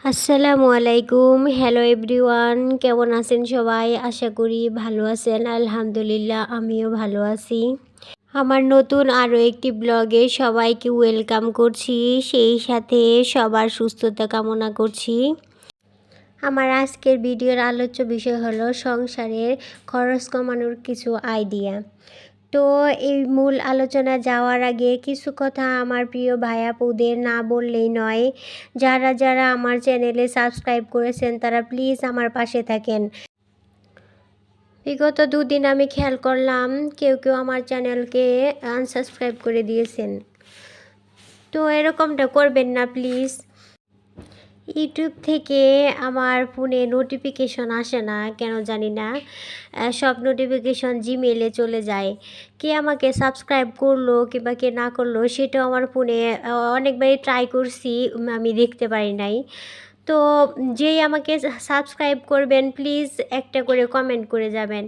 আসসালামু আলাইকুম। Hello everyone কেমন আছেন সবাই? আশা করি ভালো আছেন, আলহামদুলিল্লাহ, আমিও ভালো আছি। আমার নতুন আরও একটি ব্লগে সবাইকে ওয়েলকাম করছি, সেই সাথে সবার সুস্থতা কামনা করছি। আমার আজকের ভিডিওর আলোচ্য বিষয় হলো সংসারের খরচ কমানোর কিছু আইডিয়া তো এই মূল আলোচনা যাওয়ার আগে কিছু কথা আমার প্রিয় ভাইয়াপুদের না বললেই নয়। যারা যারা আমার চ্যানেলে সাবস্ক্রাইব করেছেন, তারা প্লিজ আমার পাশে থাকেন। বিগত দুদিন আমি খেয়াল করলাম কেউ কেউ আমার চ্যানেলকে আনসাবস্ক্রাইব করে দিয়েছেন। তো এরকমটা করবেন না, প্লিজ। ইউটিউব থেকে আমার ফোনে নোটিফিকেশন আসে না, কেন জানি না। সব নোটিফিকেশন জিমেলে চলে যায়। কে আমাকে সাবস্ক্রাইব করল কিংবা কে না করল, সেটাও আমার ফোনে অনেকবারই ট্রাই করছি আমি দেখতে পারি নাই। তো যেই আমাকে সাবস্ক্রাইব করবেন প্লিজ একটা করে কমেন্ট করে যাবেন।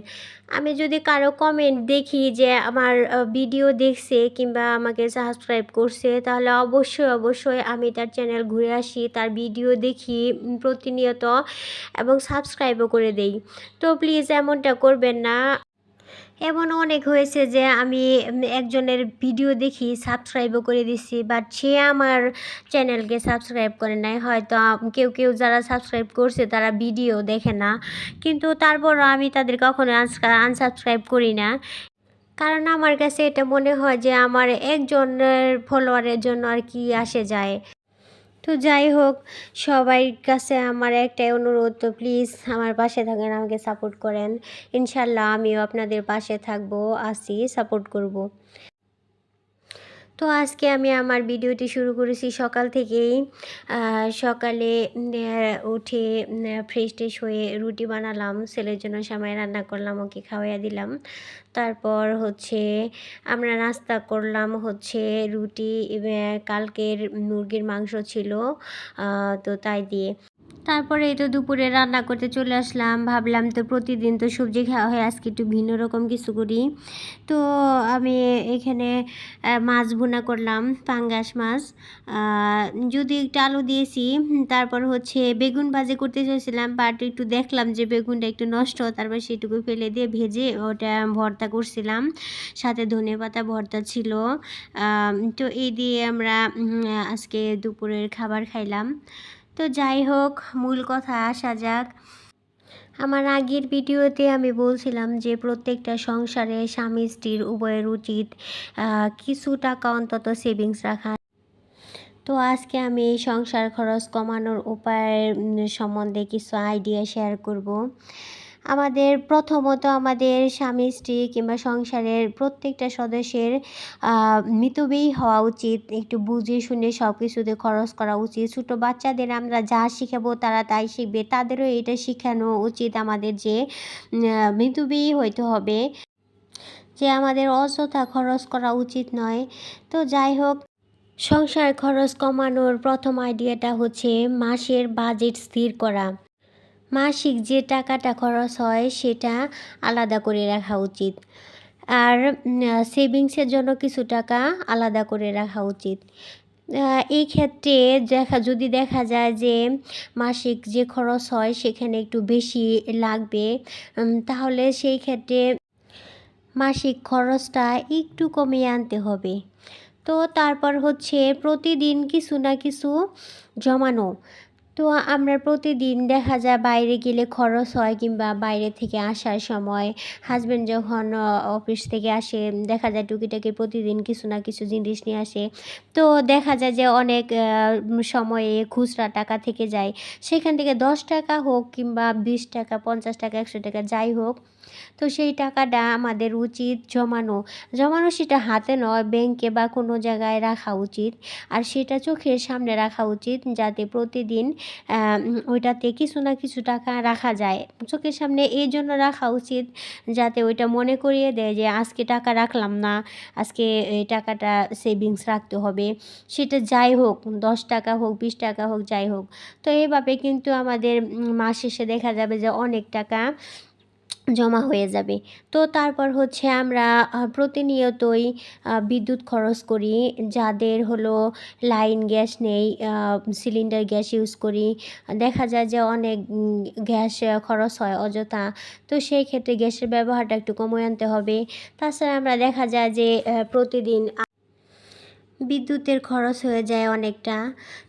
আমি যদি কারও কমেন্ট দেখি যে আমার ভিডিও দেখছে কিংবা আমাকে সাবস্ক্রাইব করছে, তাহলে অবশ্যই অবশ্যই আমি তার চ্যানেল ঘুরে আসি, তার ভিডিও দেখি প্রতিনিয়ত এবং সাবস্ক্রাইবও করে দেই। তো প্লিজ এমনটা করবেন না। এমন অনেক হয়েছে যে আমি একজনের ভিডিও দেখি সাবস্ক্রাইবও করে দিছি বাট সে আমার চ্যানেলকে সাবস্ক্রাইব করে নাই। হয়তো কেউ কেউ যারা সাবস্ক্রাইব করছে তারা ভিডিও দেখে না। কিন্তু তারপরও আমি তাদের কখনো আনসাবস্ক্রাইব করি না। কারণ আমার কাছে এটা মনে হয় যে আমার একজনের ফলোয়ারের জন্য আর কি আসে যায়। তো যাই হোক, সবাই কাছে আমার একটাই অনুরোধ, তো প্লিজ আমার পাশে থাকেন, আমাকে সাপোর্ট করেন ইনশাল্লাহ আমিও আপনাদের পাশে থাকব, আসি সাপোর্ট করব। তো আজকে আমি আমার ভিডিওটি শুরু করেছি সকাল থেকেই। সকালে উঠে ফ্রেশ ট্রেশ হয়ে রুটি বানালাম, ছেলের জন্য সময় রান্না করলাম, ওকে খাওয়াইয়া দিলাম। তারপর হচ্ছে আমরা নাস্তা করলাম হচ্ছে রুটি কালকের মুরগির মাংস ছিল তো তাই দিয়ে। তারপরে এই তো দুপুরে রান্না করতে চলে আসলাম। ভাবলাম তো প্রতিদিন তো সবজি খাওয়া হয়, আজকে একটু ভিন্ন রকম কিছু করি। তো আমি এখানে মাছ ভুনা করলাম, পাঙ্গাস মাছ। যদি একটু আলু দিয়েছি, তারপর হচ্ছে বেগুন ভাজি করতে চাইছিলাম বাট একটু দেখলাম যে বেগুনটা একটু নষ্ট, তারপর সেটুকু ফেলে দিয়ে ভেজে ওটা ভর্তা করছিলাম। সাথে ধনে পাতা ভর্তা ছিল। তো এই দিয়ে আমরা আজকে দুপুরের খাবার খাইলাম। তো যাই হোক, মূল কথা আসা যাক। আমার আগের ভিডিওতে আমি বলছিলাম যে প্রত্যেকটা সংসারে স্বামী স্ত্রীর উভয়ের উচিত কিছু টাকা অন্তত সেভিংস রাখা। তো আজকে আমি এই সংসার খরচ কমানোর উপায় সম্বন্ধে কিছু আইডিয়া শেয়ার করব। আমাদের প্রথমত আমাদের স্বামী, স্ত্রী কিংবা সংসারের প্রত্যেকটা সদস্যের মিতব্যয়ী হওয়া উচিত। একটু বুঝে শুনে সব কিছুতে খরচ করা উচিত। ছোটো বাচ্চাদের আমরা যা শিখাবো তারা তাই শিখবে। তাদেরও এটা শেখানো উচিত আমাদের যে মিতব্যয়ী হইতে হবে। যে আমাদের অযথা খরচ করা উচিত নয়। তো যাই হোক, সংসার খরচ কমানোর প্রথম আইডিয়াটা হচ্ছে মাসের বাজেট স্থির করা। মাসিক যে টাকাটা খরচ হয়, সেটা আলাদা করে রাখা উচিত। আর সেভিংসের জন্য কিছু টাকা আলাদা করে রাখা উচিত। এই ক্ষেত্রে দেখা, যদি দেখা যায় যে মাসিক যে খরচ হয়, সেখানে একটু বেশি লাগবে তাহলে সেই ক্ষেত্রে মাসিক খরচটা একটু কমিয়ে আনতে হবে। তো তারপর হচ্ছে প্রতিদিন কিছু না কিছু জমানো। তো আমরা প্রতিদিন দেখা যায় বাইরে গেলে খরচ হয় কিংবা বাইরে থেকে আসার সময় হাজব্যান্ড যখন অফিস থেকে আসে, দেখা যায় টুকিটাকি প্রতিদিন কিছু না কিছু জিনিস নিয়ে আসে। তো দেখা যায় যে অনেক সময়ে খুচরা টাকা থেকে যায়। সেখান থেকে দশ টাকা হোক কিংবা বিশ টাকা, পঞ্চাশ টাকা, একশো টাকা যাই হোক তো সেই টাকাটা আমাদের উচিত জমানো। জমানো সেটা হাতে নয় ব্যাংকে বা কোনো জায়গায় রাখা উচিত। আর সেটা চোখের সামনে রাখা উচিত যাতে প্রতিদিন ওইটাতে কিছু না কিছু টাকা রাখা যায়। চোখের সামনে এই জন্য রাখা উচিত যাতে ওইটা মনে করিয়ে দেয় যে আজকে টাকা রাখলাম না, আজকে এই টাকাটা সেভিংস রাখতে হবে। সেটা যাই হোক, দশ টাকা হোক, বিশ টাকা হোক, যাই হোক। তো এইভাবে কিন্তু আমাদের মাস শেষে দেখা যাবে যে অনেক টাকা জমা হয়ে যাবে। তো তারপর হচ্ছে আমরা প্রতিনিয়তই বিদ্যুৎ খরচ করি। যাদের হলো লাইন গ্যাস নেই সিলিন্ডার গ্যাস ইউজ করি। দেখা যায় যে অনেক গ্যাস খরচ হয় অযথা। তো সেই ক্ষেত্রে গ্যাসের ব্যবহারটা একটু কমিয়ে আনতে হবে। তাছাড়া আমরা দেখা যায় যে প্রতিদিন বিদ্যুতের খরচ হয়ে যায় অনেকটা।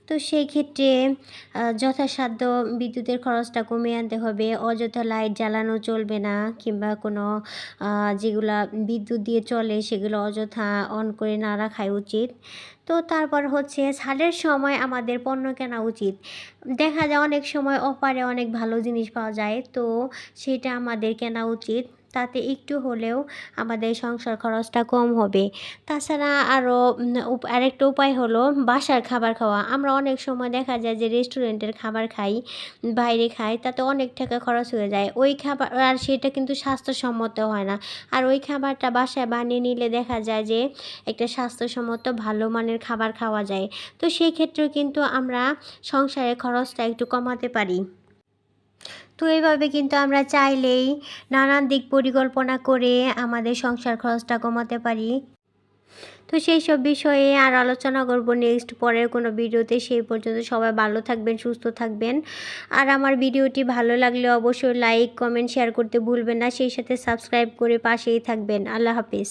তো সেই ক্ষেত্রে যথাসাধ্য বিদ্যুতের খরচটা কমিয়ে আনতে হবে। অযথা লাইট জ্বালানো চলবে না কিংবা কোনো যেগুলা বিদ্যুৎ দিয়ে চলে সেগুলো অযথা অন করে না রাখাই উচিত। তো তারপর হচ্ছে ছাড়ের সময় আমাদের পণ্য কেনা উচিত। দেখা যায় অনেক সময় অফারে অনেক ভালো জিনিস পাওয়া যায়, তো সেটা আমাদের কেনা উচিত। তাতে একটু হলেও আমাদের সংসার খরচটা কম হবে। তাছাড়া আরও আরেকটা উপায় হলো বাসার খাবার খাওয়া। আমরা অনেক সময় দেখা যায় যে রেস্টুরেন্টের খাবার খাই, বাইরে খাই, তাতে অনেক টাকা খরচ হয়ে যায়। ওই খাবার, আর সেটা কিন্তু স্বাস্থ্যসম্মত হয় না। আর ওই খাবারটা বাসায় বানিয়ে নিলে দেখা যায় যে একটা স্বাস্থ্যসম্মত, ভালো মানের খাবার খাওয়া যায়। তো সেই ক্ষেত্রেও কিন্তু আমরা সংসারের খরচটা একটু কমাতে পারি। তো এইভাবে কিন্তু আমরা চাইলেই নানান দিক পরিকল্পনা করে আমাদের সংসার খরচটা কমাতে পারি। তো সেই সব বিষয়ে আর আলোচনা করব নেক্সট পরের কোনো ভিডিওতে। সেই পর্যন্ত সবাই ভালো থাকবেন, সুস্থ থাকবেন। আর আমার ভিডিওটি ভালো লাগলে অবশ্যই লাইক কমেন্ট শেয়ার করতে ভুলবেন না। সেই সাথে সাবস্ক্রাইব করে পাশেই থাকবেন। আল্লাহ হাফিজ।